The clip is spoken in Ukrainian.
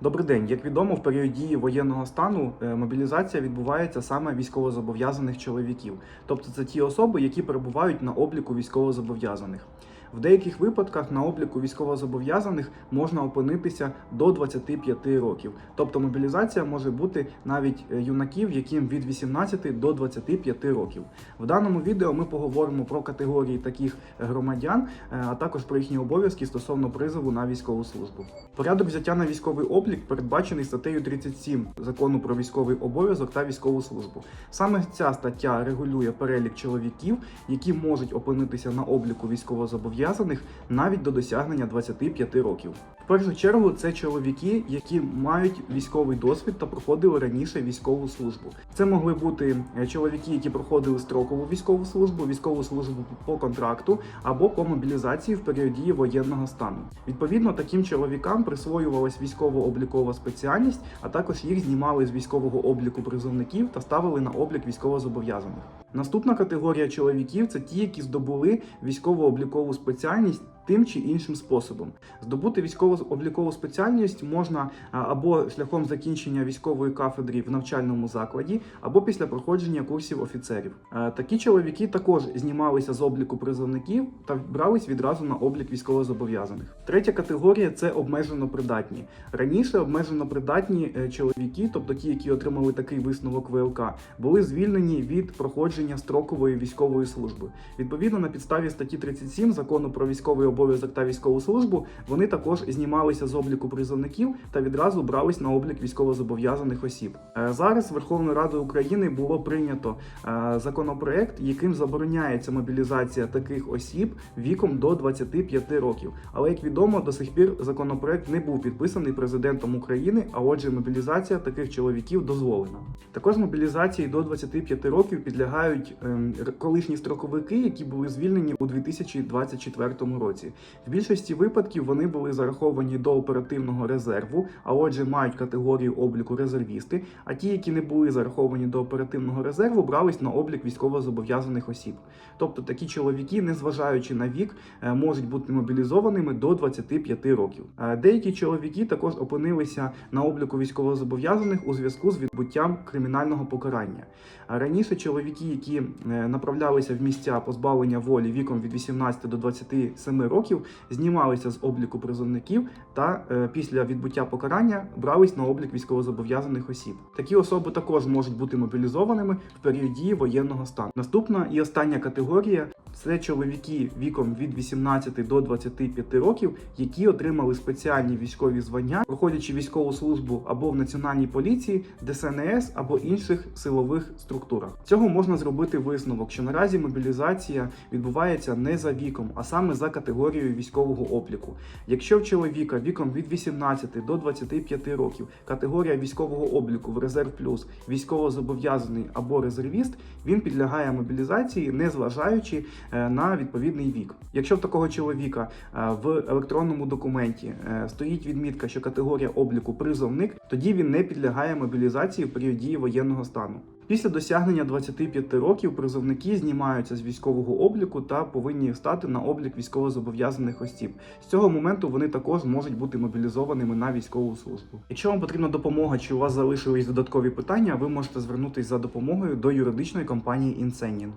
Добрий день. Як відомо, в період дії воєнного стану е, мобілізація відбувається саме військовозобов'язаних чоловіків, тобто це ті особи, які перебувають на обліку військовозобов'язаних. В деяких випадках на обліку військовозобов'язаних можна опинитися до 25 років. Тобто мобілізація може бути навіть е, юнаків, яким від 18 до 25 років. В даному відео ми поговоримо про категорії таких громадян, е, а також про їхні обов'язки стосовно призову на військову службу. Порядок взяття на військовий облік передбачений статтею 37 закону про військовий обов'язок та військову службу. Саме ця стаття регулює перелік чоловіків, які можуть опинитися на обліку військовозобов'язаних навіть до досягнення 25 років. В першу чергу це чоловіки, які мають військовий досвід та проходили раніше військову службу. Це могли бути е, чоловіки, які проходили строкову військову службу, військову службу по контракту або по мобілізації в період дії воєнного стану. Відповідно, таким чоловікам присвоювалась військово-облікова спеціальність, а також їх знімали з військового обліку призовників та ставили на облік військовозобов'язаних. Наступна категорія чоловіків це ті, які здобули військово-облікову спеціальність тим чи іншим способом. Здобути військово-облікову спеціальність можна або шляхом закінчення військової кафедри в навчальному закладі, або після проходження курсів офіцерів. Е, Такі чоловіки також знімалися з обліку призовників та брались відразу на облік військовозобов'язаних. Третя категорія це обмежено придатні. Раніше обмежено придатні е, чоловіки, тобто ті, які отримали такий висновок ВЛК, були звільнені від проходження строкової військової служби. Відповідно, на підставі статті 37 закону про військовий обов'язок та військову службу вони також знімалися з обліку призовників та відразу брались на облік військовозобов'язаних осіб. Е, Зараз Верховною Радою України було прийнято е, законопроект, яким забороняється мобілізація таких осіб віком до 25 років. Але як відомо, до сих пір законопроект не був підписаний президентом України, а отже, мобілізація таких чоловіків дозволена. Також мобілізації до 25 років підлягають ем, колишні строковики, які були звільнені у 2024 році. В більшості випадків вони були зараховані до оперативного резерву, а отже, мають категорію обліку резервісти. А ті, які не були зараховані до оперативного резерву, брались на облік військовозобов'язаних осіб. Тобто такі чоловіки, незважаючи на вік, е, можуть бути мобілізованими до 25 років. Е, Деякі чоловіки також опинилися на обліку військовозобов'язаних у зв'язку з відбуттям кримінального покарання. Раніше чоловіки, які е, направлялися в місця позбавлення волі віком від 18 до 27 років, знімалися з обліку призовників та е, після відбуття покарання брались на облік військовозобов'язаних осіб. Такі особи також можуть бути мобілізованими в період дії воєнного стану. Наступна і остання категорія це чоловіки віком від 18 до 25 років, які отримали спеціальні військові звання, проходячи військову службу або в національній поліції, ДСНС або інших силових структурах. Цього можна зробити висновок, що наразі мобілізація відбувається не за віком, а саме за категорією військового обліку. Якщо в чоловіка віком від 18 до 25 років категорія військового обліку в резерв плюс військовозобов'язаний або резервіст, він підлягає мобілізації, не зважаючи е, на відповідний вік. Якщо в такого чоловіка е, в електронному документі е, стоїть відмітка, що категорія обліку призовник, тоді він не підлягає мобілізації в період дії воєнного стану. Після досягнення 25 років призовники знімаються з військового обліку та повинні стати на облік військовозобов'язаних осіб. З цього моменту вони також можуть бути мобілізованими на військову службу. Якщо вам потрібна допомога чи у вас залишились додаткові питання, ви можете звернутися за допомогою до юридичної компанії Інсенін.